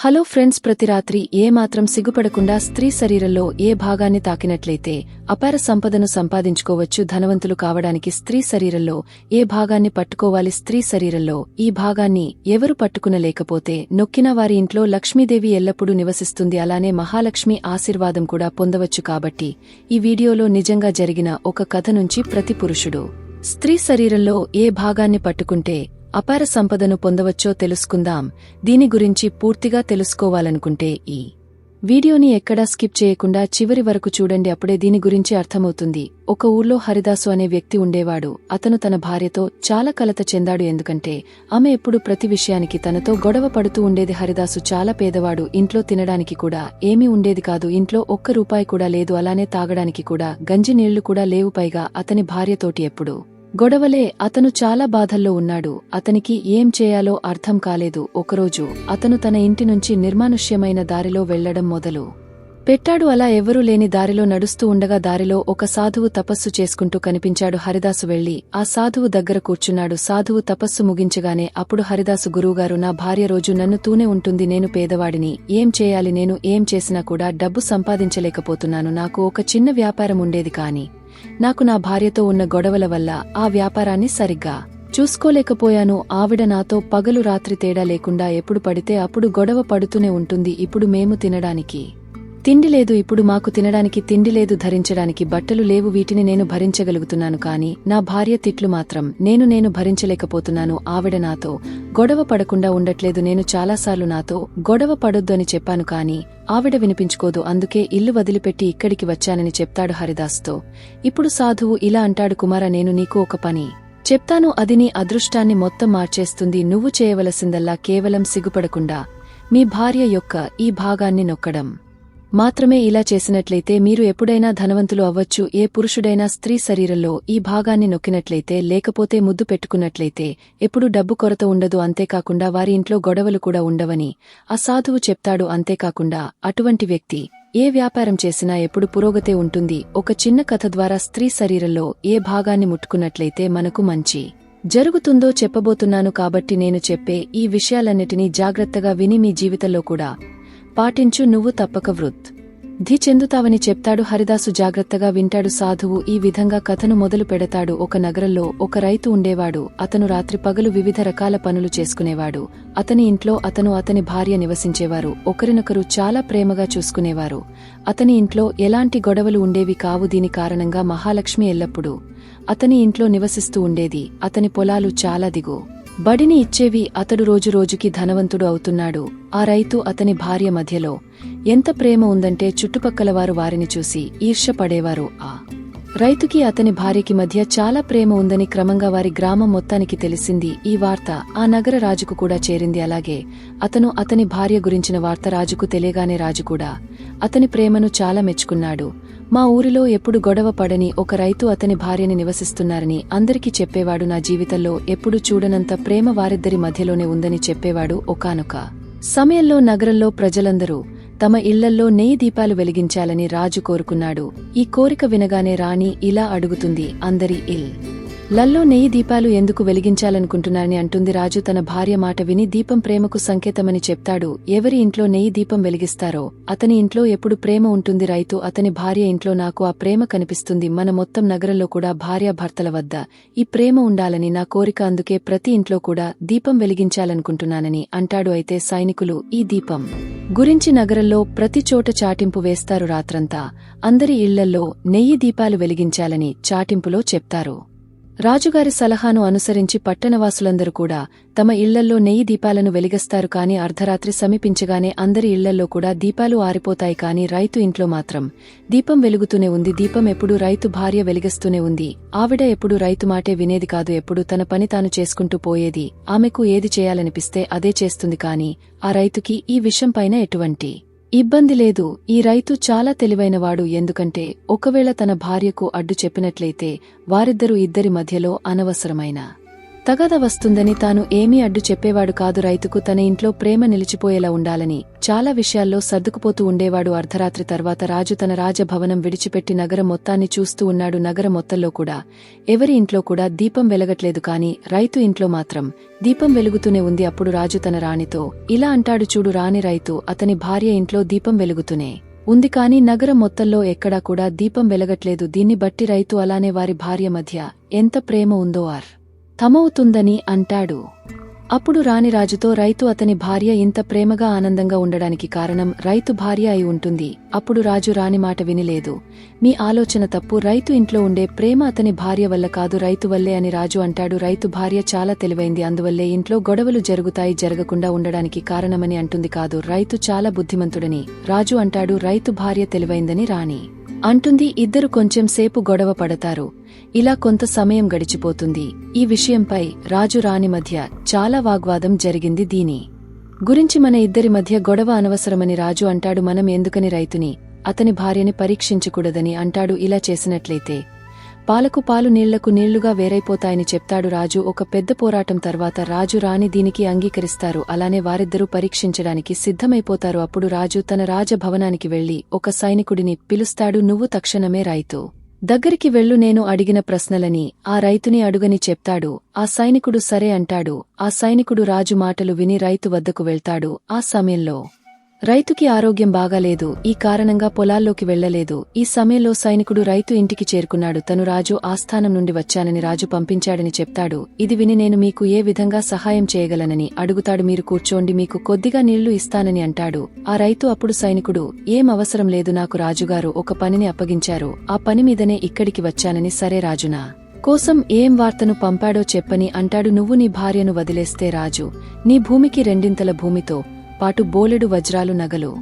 Hello friends ప్రతి రాత్రి ఏ మాత్రం సిగ్గుపడకుండా స్త్రీ శరీరంలో ఏ భాగాన్ని తాకినట్లయితే అపార సంపదను సంపాదించుకోవచ్చు. ధనవంతులు కావడానికి స్త్రీ శరీరంలో ఏ భాగాన్ని పట్టుకోవాలి? స్త్రీ శరీరంలో ఈ భాగాన్ని ఎవరు పట్టుకునలేకపోతే నొక్కిన వారి ఇంట్లో లక్ష్మీదేవి ఎల్లప్పుడూ నివసిస్తుంది. అలానే మహాలక్ష్మి ఆశీర్వాదం కూడా పొందవచ్చు కాబట్టి ఈ వీడియోలో నిజంగా జరిగిన ఒక కథ నుంచి ప్రతి పురుషుడు. స్త్రీ శరీరంలో ఏ భాగాన్ని పట్టుకుంటే అపార సంపదను పొందవచ్చో తెలుసుకుందాం. దీని గురించి పూర్తిగా తెలుసుకోవాలనుకుంటే ఈ వీడియోని ఎక్కడా స్కిప్ చేయకుండా చివరి వరకు చూడండి అప్పుడే దీని గురించి అర్థమవుతుంది. ఒక ఊర్లో హరిదాసు అనే వ్యక్తి ఉండేవాడు. అతను తన భార్యతో చాలా కలత చెందాడు ఎందుకంటే ఆమె ఎప్పుడు ప్రతి విషయానికి తనతో గొడవ పడుతూ ఉండేది. హరిదాసు చాలా పేదవాడు ఇంట్లో తినడానికి కూడా ఏమీ ఉండేది కాదు. ఇంట్లో ఒక్క రూపాయి కూడా లేదు అలానే తాగడానికి కూడా గంజి నీళ్ళు కూడా లేవు. పైగా అతని భార్యతోటి ఎప్పుడు గొడవలే అతను చాలా బాధల్లో ఉన్నాడు. అతనికి ఏం చేయాలో అర్థం కాలేదు. ఒకరోజు అతను తన ఇంటి నుంచి నిర్మానుష్యమైన దారిలో వెళ్ళడం మొదలు. పెట్టాడు అలా ఎవరూ లేని దారిలో నడుస్తూ ఉండగా దారిలో ఒక సాధువు తపస్సు చేసుకుంటూ కనిపించాడు హరిదాసు వెళ్ళి ఆ సాధువు దగ్గర కూర్చున్నాడు. సాధువు తపస్సు ముగించగానే అప్పుడు హరిదాసు గురువుగారు నా భార్య రోజు నన్ను తూనే ఉంటుంది. నేను పేదవాడిని. ఏం చేయాలి? నేను ఏం చేసినా కూడా డబ్బు సంపాదించలేకపోతున్నాను. నాకు ఒక చిన్న వ్యాపారం ఉండేది కానీ నాకు నా భార్యతో ఉన్న గొడవల వల్ల ఆ వ్యాపారాన్ని సరిగ్గా చూసుకోలేకపోయాను. ఆవిడ నాతో పగలు రాత్రి తేడా లేకుండా ఎప్పుడు పడితే అప్పుడు గొడవ పడుతూనే ఉంటుంది. ఇప్పుడు మేము తినడానికి తిండి లేదు ఇప్పుడు మాకు తినడానికి తిండి లేదు ధరించడానికి బట్టలు లేవు వీటిని నేను భరించగలుగుతున్నాను కాని నా భార్య తిట్లు మాత్రం నేను నేను భరించలేకపోతున్నాను ఆవిడ నాతో గొడవ పడకుండా ఉండట్లేదు నేను చాలాసార్లు నాతో గొడవ పడొద్దు అని చెప్పాను కాని ఆవిడ వినిపించుకోదు అందుకే ఇల్లు వదిలిపెట్టి ఇక్కడికి వచ్చానని చెప్తాడు హరిదాస్తో. ఇప్పుడు సాధువు ఇలా అంటాడు కుమార నేను నీకు ఒక పని చెప్తాను అది నీ అదృష్టాన్ని మొత్తం మార్చేస్తుంది నువ్వు చేయవలసిందల్లా కేవలం సిగ్గుపడకుండా మీ భార్య యొక్క ఈ భాగాన్ని నొక్కడం. మాత్రమే ఇలా చేసినట్లయితే మీరు ఎప్పుడైనా ధనవంతులు అవ్వచ్చు. ఏ పురుషుడైనా స్త్రీ శరీరంలో ఈ భాగాన్ని నొక్కినట్లయితే లేకపోతే ముద్దు పెట్టుకున్నట్లయితే ఎప్పుడు డబ్బు కొరత ఉండదు అంతేకాకుండా వారి ఇంట్లో గొడవలు కూడా ఉండవని ఆ సాధువు చెప్తాడు. అంతేకాకుండా అటువంటి వ్యక్తి ఏ వ్యాపారం చేసినా ఎప్పుడు పురోగతే ఉంటుంది. ఒక చిన్న కథ ద్వారా స్త్రీ శరీరంలో ఏ భాగాన్ని ముట్టుకున్నట్లయితే మనకు మంచి జరుగుతుందో చెప్పబోతున్నాను కాబట్టి నేను చెప్పే ఈ విషయాలన్నిటినీ జాగ్రత్తగా విని మీ జీవితంలో కూడా పాటించు నువ్వు తప్పక వృత్. ధి చెందుతావని చెప్తాడు హరిదాసు జాగ్రత్తగా వింటాడు సాధువు ఈ విధంగా కథను మొదలు పెడతాడు. ఒక నగరంలో ఒక రైతు ఉండేవాడు. అతను రాత్రి పగలు వివిధ రకాల పనులు చేసుకునేవాడు. అతని ఇంట్లో అతను అతని భార్య నివసించేవారు. ఒకరినొకరు చాలా ప్రేమగా చూసుకునేవారు. అతని ఇంట్లో ఎలాంటి గొడవలు ఉండేవి కావు దీని కారణంగా మహాలక్ష్మి ఎల్లప్పుడూ అతని ఇంట్లో నివసిస్తూ ఉండేది. అతని పొలాలు చాలా దిగు. బడిని ఇచ్చేవి అతడు రోజురోజుకి ధనవంతుడు అవుతున్నాడు. ఆ రైతు అతని భార్య మధ్యలో ఎంత ప్రేమ ఉందంటే చుట్టుపక్కల వారు వారిని చూసి ఈర్ష్యపడేవారు. ఆ రైతుకి అతని భార్యకి మధ్య చాలా ప్రేమ ఉందని క్రమంగా వారి గ్రామం మొత్తానికి తెలిసింది. ఈ వార్త ఆ నగర రాజుకు కూడా చేరింది. అలాగే అతను అతని భార్య గురించిన వార్త రాజుకు తెలియగానే రాజు కూడా అతని ప్రేమను చాలా మెచ్చుకున్నాడు. మా ఊరిలో ఎప్పుడు గొడవ పడని ఒక రైతు అతని భార్యని నివసిస్తున్నారని అందరికీ చెప్పేవాడు నా జీవితంలో ఎప్పుడు చూడనంత ప్రేమ వారిద్దరి మధ్యలోనే ఉందని చెప్పేవాడు ఒకానొక. సమయంలో నగరంలో ప్రజలందరూ తమ ఇళ్ళల్లో నెయ్యి దీపాలు వెలిగించాలని రాజు కోరుకున్నాడు. ఈ కోరిక వినగానే రాణి ఇలా అడుగుతుంది అందరి ఇల్. లల్లో నెయ్యి దీపాలు ఎందుకు వెలిగించాలనుకుంటున్నారని అంటుంది రాజు తన భార్య మాట విని దీపం ప్రేమకు సంకేతమని చెప్తాడు. ఎవరి ఇంట్లో నెయ్యి దీపం వెలిగిస్తారో అతని ఇంట్లో ఎప్పుడు ప్రేమ ఉంటుంది రైతు అతని భార్య ఇంట్లో నాకు ఆ ప్రేమ కనిపిస్తుంది. మన మొత్తం నగరంలో కూడా భార్యాభర్తల వద్ద ఈ ప్రేమ ఉండాలని నా కోరిక అందుకే ప్రతి ఇంట్లో కూడా దీపం వెలిగించాలనుకుంటున్నానని అంటాడు. అయితే సైనికులు ఈ దీపం గురించి నగరంలో ప్రతి చోట చాటింపు వేస్తారు రాత్రంతా. అందరి ఇళ్ళల్లో నెయ్యి దీపాలు వెలిగించాలని చాటింపులో చెప్తారు. రాజుగారి సలహాను అనుసరించి పట్టణవాసులందరూ కూడా తమ ఇళ్ళల్లో నెయ్యి దీపాలను వెలిగిస్తారు కాని అర్ధరాత్రి సమీపించగానే అందరి ఇళ్ళల్లో కూడా దీపాలు ఆరిపోతాయి కాని రైతు ఇంట్లో మాత్రం దీపం వెలుగుతూనే ఉంది. దీపం ఎప్పుడు రైతు భార్య వెలిగిస్తూనే ఉంది. ఆవిడ ఎప్పుడు రైతు మాటే వినేది కాదు. ఎప్పుడు తన పని తాను చేసుకుంటూ పోయేది. ఆమెకు ఏది చేయాలనిపిస్తే అదే చేస్తుంది కాని ఆ రైతుకి ఈ విషయం పైన ఎటువంటి ఇబ్బంది లేదు ఈ రైతు చాలా తెలివైనవాడు ఎందుకంటే ఒకవేళ తన భార్యకు అడ్డు చెప్పినట్లయితే వారిద్దరూ ఇద్దరి మధ్యలో అనవసరమైన తగద వస్తుందని తాను ఏమీ అడ్డు చెప్పేవాడు కాదు రైతుకు తన ఇంట్లో ప్రేమ నిలిచిపోయేలా ఉండాలని. చాలా విషయాల్లో సర్దుకుపోతూ ఉండేవాడు అర్ధరాత్రి తర్వాత రాజు తన రాజభవనం విడిచిపెట్టి నగరం మొత్తాన్ని చూస్తూ ఉన్నాడు నగర మొత్తంలో కూడా. ఎవరి ఇంట్లో కూడా దీపం వెలగట్లేదు కాని రైతు ఇంట్లో మాత్రం. దీపం వెలుగుతూనే ఉంది అప్పుడు రాజు తన రాణితో. ఇలా అంటాడు చూడు రాణి రైతు అతని భార్య ఇంట్లో దీపం వెలుగుతూనే. ఉంది కాని నగరం మొత్తంలో ఎక్కడా కూడా దీపం వెలగట్లేదు దీన్ని బట్టి రైతు అలానే వారి భార్య మధ్య. ఎంత ప్రేమ ఉందో ఆర్. తమవుతుందని అంటాడు. అప్పుడు రాణిరాజుతో రైతు అతని భార్య ఇంత ప్రేమగా ఆనందంగా ఉండడానికి కారణం రైతు భార్య అయి ఉంటుంది. అప్పుడు రాజు రాణి మాట వినిలేదు. మీ ఆలోచన తప్పు. రైతు ఇంట్లో ఉండే ప్రేమ అతని భార్య వల్ల కాదు రైతు వల్లే అని రాజు అంటాడు. రైతు భార్య చాలా తెలివైంది. అందువల్లే ఇంట్లో గొడవలు జరుగుతాయి జరగకుండా ఉండడానికి కారణమని అంటుంది కాదు. రైతు చాలా బుద్ధిమంతుడని రాజు అంటాడు. రైతు భార్య తెలివైందని రాణి అంటుంది. ఇద్దరు కొంచెం సేపు గొడవ పడతారు. ఇలా కొంత సమయం గడిచిపోతుంది. ఈ విషయంపై రాజు రాణి మధ్య చాలా వాగ్వాదం జరిగింది దీని గురించి మన ఇద్దరి మధ్య గొడవ అనవసరమని రాజు అంటాడు. మనం ఎందుకని రైతుని అతని భార్యని పరీక్షించకూడదని అంటాడు. ఇలా చేసినట్లయితే పాలకు పాలు నీళ్ళకు నీళ్ళుగా వేరైపోతాయని చెప్తాడు రాజు. ఒక పెద్ద పోరాటం తర్వాత రాజు రాణి దీనికి అంగీకరిస్తారు. అలానే వారిద్దరూ పరీక్షించడానికి సిద్ధమైపోతారు. అప్పుడు రాజు తన రాజభవనానికి వెళ్ళి ఒక సైనికుడిని పిలుస్తాడు. నువ్వు తక్షణమే రైతు దగ్గరికి వెళ్ళు నేను అడిగిన ప్రశ్నలని ఆ రైతుని అడుగని చెప్తాడు. ఆ సైనికుడు సరే అంటాడు. ఆ సైనికుడు రాజు మాటలు విని రైతు వద్దకు వెళ్తాడు. ఆ సమయంలో రైతుకి ఆరోగ్యం బాగాలేదు ఈ కారణంగా పొలాల్లోకి వెళ్ళలేదు ఈ సమయంలో సైనికుడు రైతు ఇంటికి చేరుకున్నాడు. తను రాజు ఆస్థానం నుండి వచ్చానని రాజు పంపించాడని చెప్తాడు. ఇది విని నేను మీకు ఏ విధంగా సహాయం చేయగలనని అడుగుతాడు. మీరు కూర్చోండి మీకు కొద్దిగా నీళ్ళు ఇస్తానని అంటాడు. ఆ రైతు అప్పుడు సైనికుడు ఏం అవసరం లేదు నాకు రాజుగారు ఒక పనిని అప్పగించారు. ఆ పని మీదనే ఇక్కడికి వచ్చానని సరే రాజునా. కోసం ఏం వార్తను పంపాడో చెప్పని అంటాడు. నువ్వు నీ భార్యను వదిలేస్తే రాజు. నీ భూమికి రెండింతల భూమితో పాటు బోలెడు వజ్రాలు నగలు.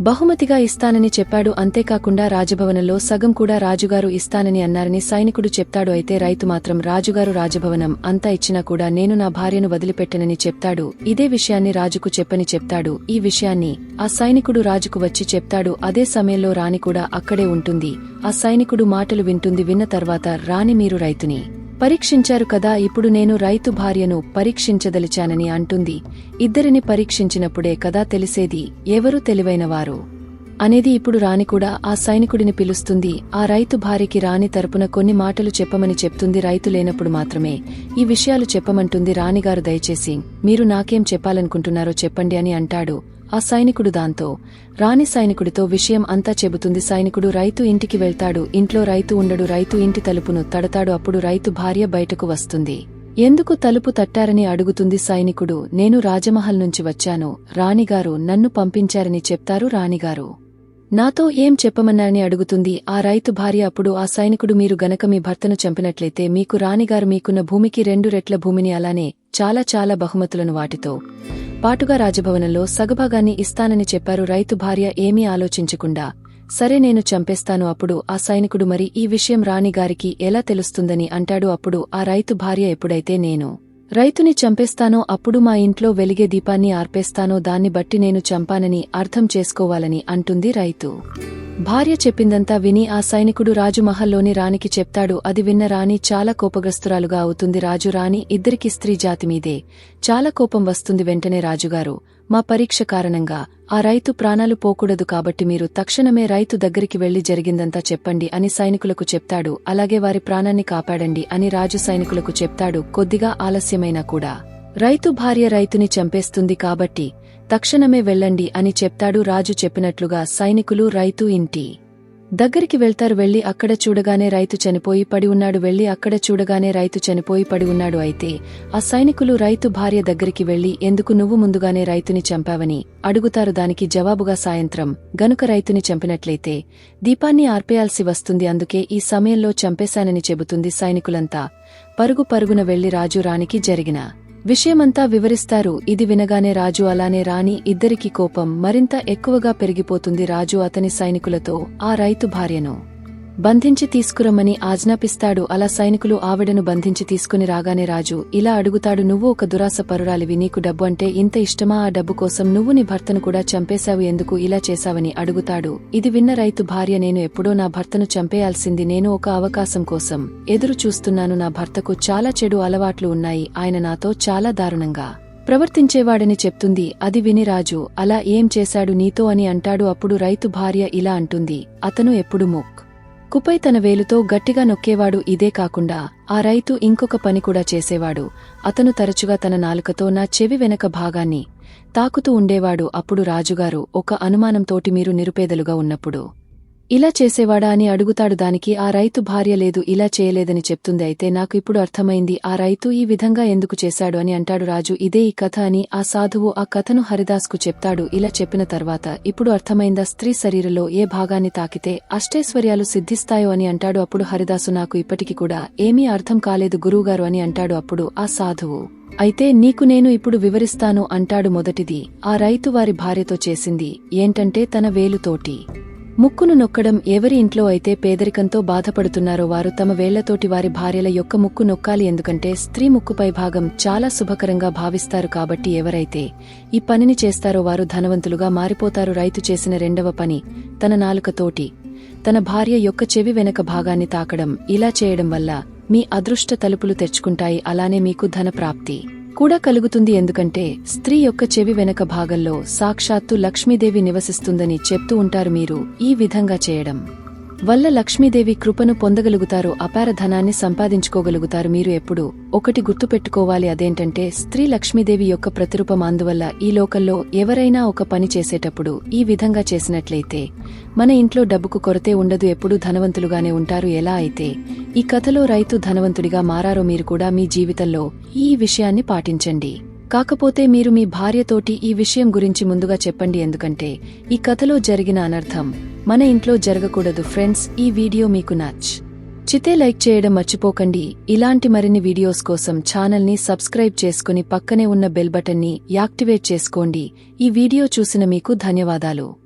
బహుమతిగా ఇస్తానని చెప్పాడు అంతేకాకుండా రాజభవనంలో సగం కూడా రాజుగారు ఇస్తానని అన్నారని సైనికుడు చెప్తాడు అయితే రైతు మాత్రం రాజుగారు రాజభవనం అంతా ఇచ్చినా కూడా నేను నా భార్యను వదిలిపెట్టనని చెప్తాడు. ఇదే విషయాన్ని రాజుకు చెప్పని చెప్తాడు. ఈ విషయాన్ని ఆ సైనికుడు రాజుకు వచ్చి చెప్తాడు. అదే సమయంలో రాణి కూడా అక్కడే ఉంటుంది. ఆ సైనికుడు మాటలు వింటుంది. విన్న తర్వాత రాణి మీరు రైతుని. పరీక్షించారు కదా ఇప్పుడు నేను రైతు భార్యను పరీక్షించదలిచానని అంటుంది. ఇద్దరిని పరీక్షించినప్పుడే కదా తెలిసేది ఎవరు తెలివైనవారు? అనేది ఇప్పుడు రాణి కూడా ఆ సైనికుడిని పిలుస్తుంది. ఆ రైతు భార్యకి రాణి తరపున కొన్ని మాటలు చెప్పమని చెప్తుంది. రైతు లేనప్పుడు మాత్రమే ఈ విషయాలు చెప్పమంటుంది రాణిగారు దయచేసి. మీరు నాకేం చెప్పాలనుకుంటున్నారో చెప్పండి అని అంటాడు. ఆ సైనికుడు దాంతో రాణి సైనికుడితో విషయం అంతా చెబుతుంది. సైనికుడు రైతు ఇంటికి వెళ్తాడు. ఇంట్లో రైతు ఉండడు. రైతు ఇంటి తలుపును తడతాడు. అప్పుడు రైతు భార్య బయటకు వస్తుంది. ఎందుకు తలుపు తట్టారని అడుగుతుంది సైనికుడు? నేను రాజమహల్ నుంచి వచ్చాను. రాణిగారు నన్ను పంపించారని చెప్తారు రాణిగారు. నాతో ఏం చెప్పమన్నారని అడుగుతుంది. ఆ రైతు భార్య అప్పుడు ఆ సైనికుడు మీరు గనక మీ భర్తను చంపినట్లయితే మీకు రాణిగారు మీకున్న భూమికి రెండు రెట్ల భూమిని అలానే చాలా చాలా బహుమతులను వాటితో. పాటుగా రాజభవనంలో సగభాగాన్ని ఇస్తానని చెప్పారు రైతు భార్య ఏమీ ఆలోచించకుండా. సరే నేను చంపేస్తాను అప్పుడు ఆ సైనికుడు మరి ఈ విషయం రాణిగారికి ఎలా తెలుస్తుందని అంటాడు అప్పుడు ఆ రైతు భార్య ఎప్పుడైతే నేను. రైతుని చంపేస్తానో అప్పుడు మా ఇంట్లో వెలిగే దీపాన్ని ఆర్పేస్తానో దాన్ని బట్టి నేను చంపానని అర్థం చేసుకోవాలని అంటుంది రైతు. భార్య చెప్పిందంతా విని ఆ సైనికుడు రాజుమహల్లోని రాణికి చెప్తాడు అది విన్న రాణి చాలా కోపగ్రస్తురాలుగా అవుతుంది రాజు రాణి ఇద్దరికి స్త్రీ జాతి మీదే. చాలా కోపం వస్తుంది వెంటనే రాజుగారు. మా పరీక్ష కారణంగా ఆ రైతు ప్రాణాలు పోకూడదు కాబట్టి మీరు తక్షణమే రైతు దగ్గరికి వెళ్ళి జరిగిందంతా చెప్పండి అని సైనికులకు చెప్తాడు. అలాగే వారి ప్రాణాన్ని కాపాడండి అని రాజు సైనికులకు చెప్తాడు. కొద్దిగా ఆలస్యమైనా కూడా. రైతు భార్య రైతుని చంపేస్తుంది కాబట్టి తక్షణమే వెళ్ళండి అని చెప్తాడు రాజు చెప్పినట్లుగా సైనికులు రైతు ఇంటి దగ్గరికి వెళ్తారు వెళ్ళి అక్కడ చూడగానే రైతు చనిపోయి పడి ఉన్నాడు వెళ్ళి అక్కడ చూడగానే రైతు చనిపోయి పడి ఉన్నాడు అయితే ఆ సైనికులు రైతు భార్య దగ్గరికి వెళ్ళి ఎందుకు నువ్వు ముందుగానే రైతుని చంపావని? అడుగుతారు. దానికి జవాబుగా సాయంత్రం గనుక రైతుని చంపినట్లయితే దీపాన్ని ఆర్పేయాల్సి వస్తుంది అందుకే ఈ సమయంలో చంపేశానని చెబుతుంది సైనికులంతా. పరుగు పరుగున వెళ్ళి రాజు రాణికి జరిగిన విషయమంతా వివరిస్తారు. ఇది వినగానే రాజు అలానే రాణి ఇద్దరికి కోపం. మరింత ఎక్కువగా పెరిగిపోతుంది రాజు అతని సైనికులతో ఆ రైతు భార్యను. బంధించి తీసుకురమ్మని ఆజ్ఞాపిస్తాడు. అలా సైనికులు ఆవిడను బంధించి తీసుకుని రాగానే రాజు ఇలా అడుగుతాడు నువ్వు ఒక దురాస పరురాలివి నీకు డబ్బు అంటే ఇంత ఇష్టమా? ఆ డబ్బు కోసం నువ్వు నీ భర్తను కూడా చంపేశావు ఎందుకు ఇలా చేశావని అడుగుతాడు. ఇది విన్న రైతు భార్య నేను ఎప్పుడో నా భర్తను చంపేయాల్సింది నేను ఒక అవకాశం కోసం ఎదురు చూస్తున్నాను. నా భర్తకు చాలా చెడు అలవాట్లు ఉన్నాయి ఆయన నాతో చాలా దారుణంగా ప్రవర్తించేవాడని చెప్తుంది. అది విని రాజు అలా ఏం చేశాడు నీతో అని అంటాడు అప్పుడు రైతు భార్య ఇలా అంటుంది అతను ఎప్పుడు ముక్ కుపై తన వేలుతో గట్టిగా నొక్కేవాడు ఇదే కాకుండా ఆ రైతు ఇంకొక పని కూడా చేసేవాడు. అతను తరచుగా తన నాలుకతో నా చెవి వెనక భాగాన్ని తాకుతూ ఉండేవాడు. అప్పుడు రాజుగారు ఒక అనుమానంతోటి మీరు నిరుపేదలుగా ఉన్నప్పుడు ఇలా చేసేవాడా అని అడుగుతాడు దానికి ఆ రైతు భార్య లేదు ఇలా చేయలేదని చెప్తుంది. అయితే నాకు ఇప్పుడు అర్థమైంది ఆ రైతు ఈ విధంగా ఎందుకు చేశాడు అని అంటాడు రాజు. ఇదే ఈ కథ అని ఆ సాధువు ఆ కథను హరిదాస్కు చెప్తాడు. ఇలా చెప్పిన తర్వాత ఇప్పుడు అర్థమైందా స్త్రీ శరీరంలో ఏ భాగాన్ని తాకితే అష్టైశ్వర్యాలు సిద్ధిస్తాయో అని అంటాడు అప్పుడు హరిదాసు. నాకు ఇప్పటికి కూడా ఏమీ అర్థం కాలేదు గురువుగారు అని అంటాడు అప్పుడు ఆ సాధువు. అయితే నీకు నేను ఇప్పుడు వివరిస్తాను అంటాడు మొదటిది. ఆ రైతు వారి భార్యతో చేసింది ఏంటంటే తన వేలుతోటి ముక్కును నొక్కడం ఎవరి ఇంట్లో అయితే పేదరికంతో బాధపడుతున్నారో వారు తమ వేళ్ళతోటి వారి భార్యల యొక్క ముక్కు నొక్కాలి ఎందుకంటే స్త్రీ ముక్కుపై భాగం చాలా శుభకరంగా భావిస్తారు కాబట్టి ఎవరైతే ఈ పనిని చేస్తారో వారు ధనవంతులుగా మారిపోతారు. రైతు చేసిన రెండవ పని తన నాలుకతోటి తన భార్య యొక్క చెవి వెనక భాగాన్ని తాకడం. ఇలా చేయడం వల్ల మీ అదృష్ట తలుపులు తెచ్చుకుంటాయి. అలానే మీకు ధన ప్రాప్తి కూడా కలుగుతుంది ఎందుకంటే స్త్రీ యొక్క చెవి వెనక భాగంలో సాక్షాత్తు లక్ష్మీదేవి నివసిస్తుందని చెప్తూ ఉంటారు మీరు ఈ విధంగా చేయడం. వల్ల లక్ష్మీదేవి కృపను పొందగలుగుతారు అపార ధనాన్ని సంపాదించుకోగలుగుతారు మీరు ఎప్పుడు. ఒకటి గుర్తుపెట్టుకోవాలి అదేంటంటే స్త్రీ లక్ష్మీదేవి యొక్క ప్రతిరూపం అందువల్ల ఈ లోకంలో ఎవరైనా ఒక పని చేసేటప్పుడు ఈ విధంగా చేసినట్లయితే మన ఇంట్లో డబ్బుకు కొరతే ఉండదు ఎప్పుడూ ధనవంతులుగానే ఉంటారు ఎలా అయితే? ఈ కథలో రైతు ధనవంతుడిగా మారారో మీరు కూడా మీ జీవితంలో ఈ విషయాన్ని పాటించండి. కాకపోతే మీరు మీ భార్యతోటి ఈ విషయం గురించి ముందుగా చెప్పండి ఎందుకంటే ఈ కథలో జరిగిన అనర్థం మన ఇంట్లో జరగకూడదు ఫ్రెండ్స్ ఈ వీడియో మీకు నచ్. చితే లైక్ చేయడం మర్చిపోకండి. ఇలాంటి మరిన్ని వీడియోస్ కోసం ఛానల్ని సబ్స్క్రైబ్ చేసుకుని పక్కనే ఉన్న బెల్ బటన్ని యాక్టివేట్ చేసుకోండి. ఈ వీడియో చూసిన మీకు ధన్యవాదాలు.